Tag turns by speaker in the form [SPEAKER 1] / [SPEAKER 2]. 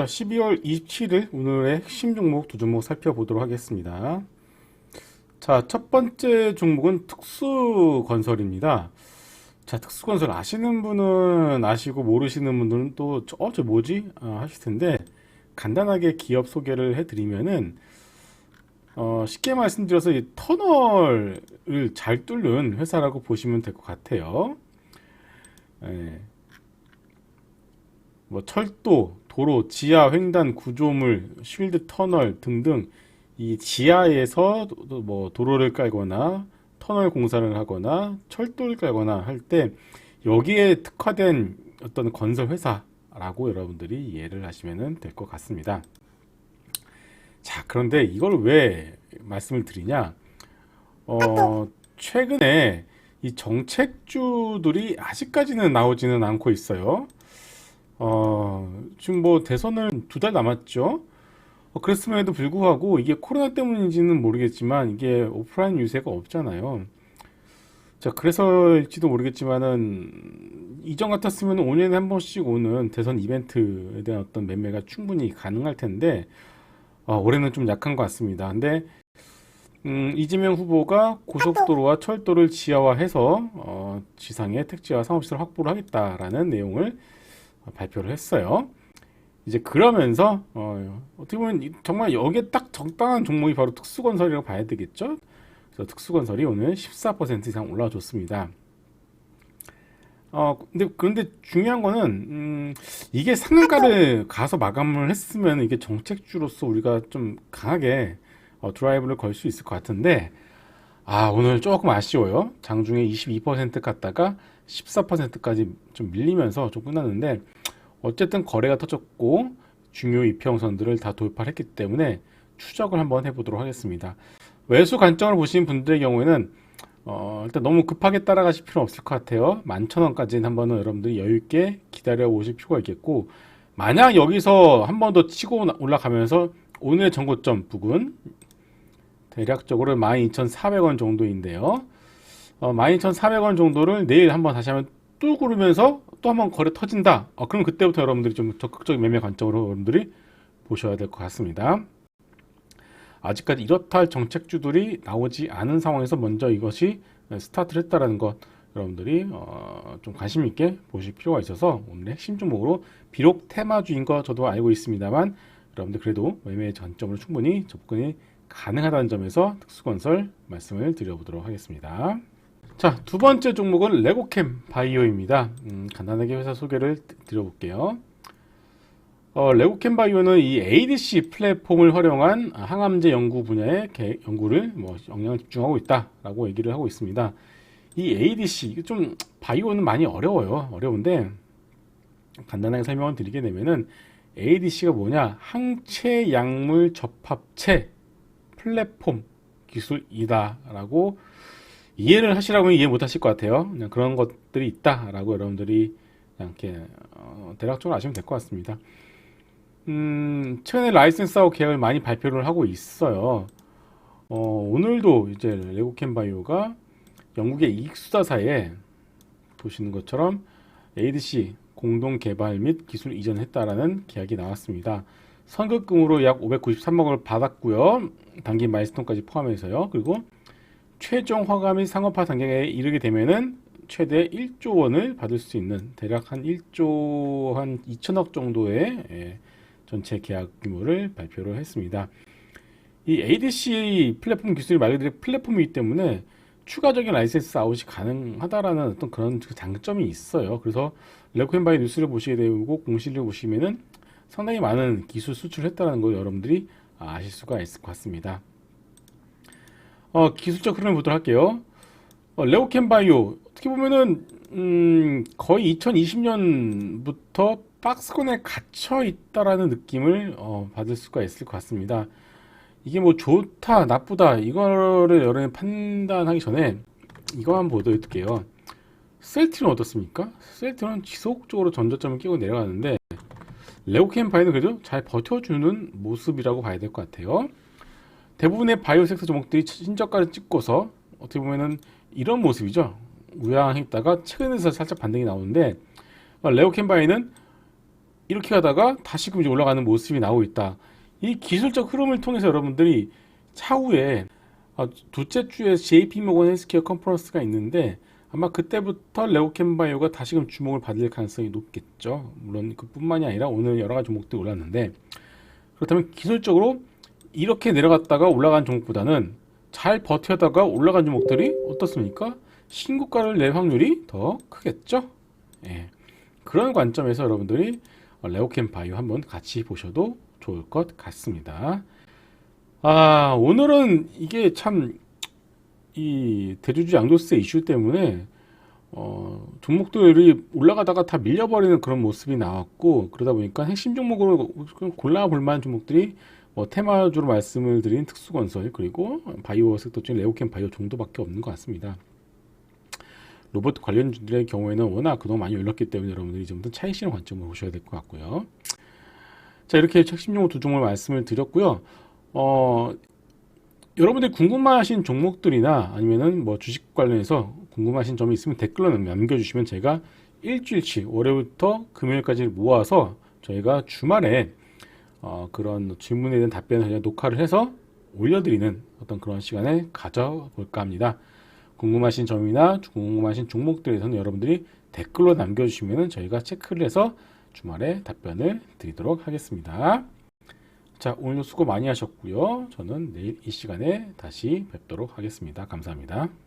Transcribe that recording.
[SPEAKER 1] 자, 12월 27일 오늘의 핵심 종목 두 종목 살펴보도록 하겠습니다. 자, 첫 번째 종목은 특수건설입니다. 자, 특수건설 아시는 분은 아시고 모르시는 분들은 또, 저- 어, 저 뭐지? 아, 하실 텐데, 간단하게 기업 소개를 해드리면은, 어, 쉽게 말씀드려서 이 터널을 잘 뚫는 회사라고 보시면 될 것 같아요. 예. 뭐 철도, 도로, 지하 횡단 구조물, 쉴드 터널 등등 이 지하에서 뭐 도로를 깔거나 터널 공사를 하거나 철도를 깔거나 할 때 여기에 특화된 어떤 건설 회사라고 여러분들이 이해를 하시면 될 것 같습니다. 자, 그런데 이걸 왜 말씀을 드리냐? 어, 최근에 이 정책주들이 아직까지는 나오지는 않고 있어요. 어, 지금 뭐 대선을 두달 남았죠. 어, 그랬음에도 불구하고 이게 코로나 때문인지는 모르겠지만 이게 오프라인 유세가 없잖아요. 자, 그래서일지도 모르겠지만은 이전 같았으면 5년에 한 번씩 오는 대선 이벤트에 대한 어떤 매매가 충분히 가능할 텐데 어, 올해는 좀 약한 것 같습니다. 근데 음, 이재명 후보가 고속도로와 철도를 지하화해서 어, 지상에 택지와 상업시설 확보를 하겠다라는 내용을 어, 발표를 했어요. 이제 그러면서 어, 어떻게 보면 이- 정말 여기에 딱 적당한 종목이 바로 특수건설이라고 봐야 되겠죠. 그래서 특수건설이 오늘 14% 이상 올라줬습니다. 어, 근데 그런데 중요한 거는 음, 이게 상한가를 가서 마감을 했으면 이게 정책주로서 우리가 좀 강하게 어, 드라이브를 걸 수 있을 것 같은데 아 오늘 조금 아쉬워요. 장중에 22% 갔다가 14%까지 좀 밀리면서 좀 끝났는데 어쨌든 거래가 터졌고 중요 이평선들을 다 돌파를 했기 때문에 추적을 한번 해보도록 하겠습니다. 매수 관점을 보시는 분들의 경우에는 어, 일단 너무 급하게 따라가실 필요는 없을 것 같아요. 11,000원까지는 한번은 여러분들이 여유 있게 기다려 보실 필요가 있겠고 만약 여기서 한 번 더 치고 올라가면서 오늘의 전고점 부근 대략적으로 12,400원 정도인데요. 어, 12,400원 정도를 내일 한번 다시 한번 또 구르면서 또 한번 거래 터진다. 어, 그럼 그때부터 여러분들이 좀 적극적인 매매 관점으로 여러분들이 보셔야 될 것 같습니다. 아직까지 이렇다 할 정책주들이 나오지 않은 상황에서 먼저 이것이 스타트를 했다라는 것 여러분들이 어, 좀 관심 있게 보실 필요가 있어서 오늘의 핵심 종목으로 비록 테마주인 거 저도 알고 있습니다만 여러분들 그래도 매매 전점으로 충분히 접근이 가능하다는 점에서 특수건설 말씀을 드려보도록 하겠습니다. 자, 두 번째 종목은 레고캠 바이오입니다. 음, 간단하게 회사 소개를 드- 드려볼게요. 어, 레고캠 바이오는 이 ADC 플랫폼을 활용한 항암제 연구 분야의 개- 연구를 뭐 역량을 집중하고 있다라고 얘기를 하고 있습니다. 이 ADC 좀 바이오는 많이 어려워요. 어려운데 간단하게 설명을 드리게 되면은 ADC가 뭐냐? 항체 약물 접합체 플랫폼 기술이다라고 이해를 하시라고 이해 못 하실 것 같아요. 그냥 그런 것들이 있다라고 여러분들이 이렇게 어, 대략적으로 아시면 될 것 같습니다. 음, 최근에 라이센스하고 계약을 많이 발표를 하고 있어요. 어, 오늘도 이제 레고캠 바이오가 영국의 이익수사사에 보시는 것처럼 ADC 공동 개발 및 기술 이전했다라는 계약이 나왔습니다. 선급금으로 약 593억 원을 받았고요. 단기 마일스톤까지 포함해서요. 그리고 최종 허가 및 상업화 단계에 이르게 되면은 최대 1조 원을 받을 수 있는 대략 한 1조 한 2천억 정도의 예, 전체 계약 규모를 발표를 했습니다. 이 ADC 플랫폼 기술이 말 그대로 플랫폼이기 때문에 추가적인 라이센스 아웃이 가능하다라는 어떤 그런 그 장점이 있어요. 그래서 레코앤바이 뉴스를 보시게 되고 공시를 보시면은 상당히 많은 기술 수출을 했다는 걸 여러분들이 아실 수가 있을 것 같습니다. 어, 기술적 흐름을 보도록 할게요. 어, 레오캠 바이오 어떻게 보면은 음, 거의 2020년부터 박스권에 갇혀 있다라는 느낌을 어, 받을 수가 있을 것 같습니다. 이게 뭐 좋다 나쁘다 이거를 여러분 판단하기 전에 이거 한번 보도록 할게요. 셀트는 어떻습니까? 셀트는 지속적으로 전저점을 끼고 내려가는데 레오캠 바이오는 그래도 잘 버텨주는 모습이라고 봐야 될 것 같아요. 대부분의 바이오 섹터 종목들이 신저가를 찍고서 어떻게 보면은 이런 모습이죠. 우양했다가 최근에서 살짝 반등이 나오는데 어, 레오캠 바이는 이렇게 가다가 다시금 올라가는 모습이 나오고 있다. 이 기술적 흐름을 통해서 여러분들이 차후에 아, 둘째 주에 JP 모건 헬스케어 컨퍼런스가 있는데 아마 그때부터 레오캠바이오가 다시금 주목을 받을 가능성이 높겠죠. 물론 그뿐만이 아니라 오늘 여러 가지 종목들이 올랐는데 그렇다면 기술적으로 이렇게 내려갔다가 올라간 종목보다는 잘 버텨다가 올라간 종목들이 어떻습니까? 신고가를 낼 확률이 더 크겠죠. 예. 그런 관점에서 여러분들이 레오캠 바이오 한번 같이 보셔도 좋을 것 같습니다. 아, 오늘은 이게 참, 이 대주주 양도세 이슈 때문에, 어, 종목들이 올라가다가 다 밀려버리는 그런 모습이 나왔고, 그러다 보니까 핵심 종목으로 골라볼 만한 종목들이 뭐 테마주로 말씀을 드린 특수건설, 그리고 바이오 섹터 중에 레오캠 바이오 정도밖에 없는 것 같습니다. 로봇 관련주들의 경우에는 워낙 그동안 많이 올랐기 때문에 여러분들이 좀더 차익실현 관점으로 보셔야 될 것 같고요. 자, 이렇게 핵심 종목 두 종목을 말씀을 드렸고요. 어, 여러분들이 궁금하신 종목들이나 아니면은 뭐 주식 관련해서 궁금하신 점이 있으면 댓글로 남겨주시면 제가 일주일치 월요일부터 금요일까지 모아서 저희가 주말에 어, 그런 질문에 대한 답변을 그냥 녹화를 해서 올려드리는 어떤 그런 시간을 가져볼까 합니다. 궁금하신 점이나 궁금하신 종목들에서는 여러분들이 댓글로 남겨주시면 저희가 체크를 해서 주말에 답변을 드리도록 하겠습니다. 자, 오늘도 수고 많이 하셨고요. 저는 내일 이 시간에 다시 뵙도록 하겠습니다. 감사합니다.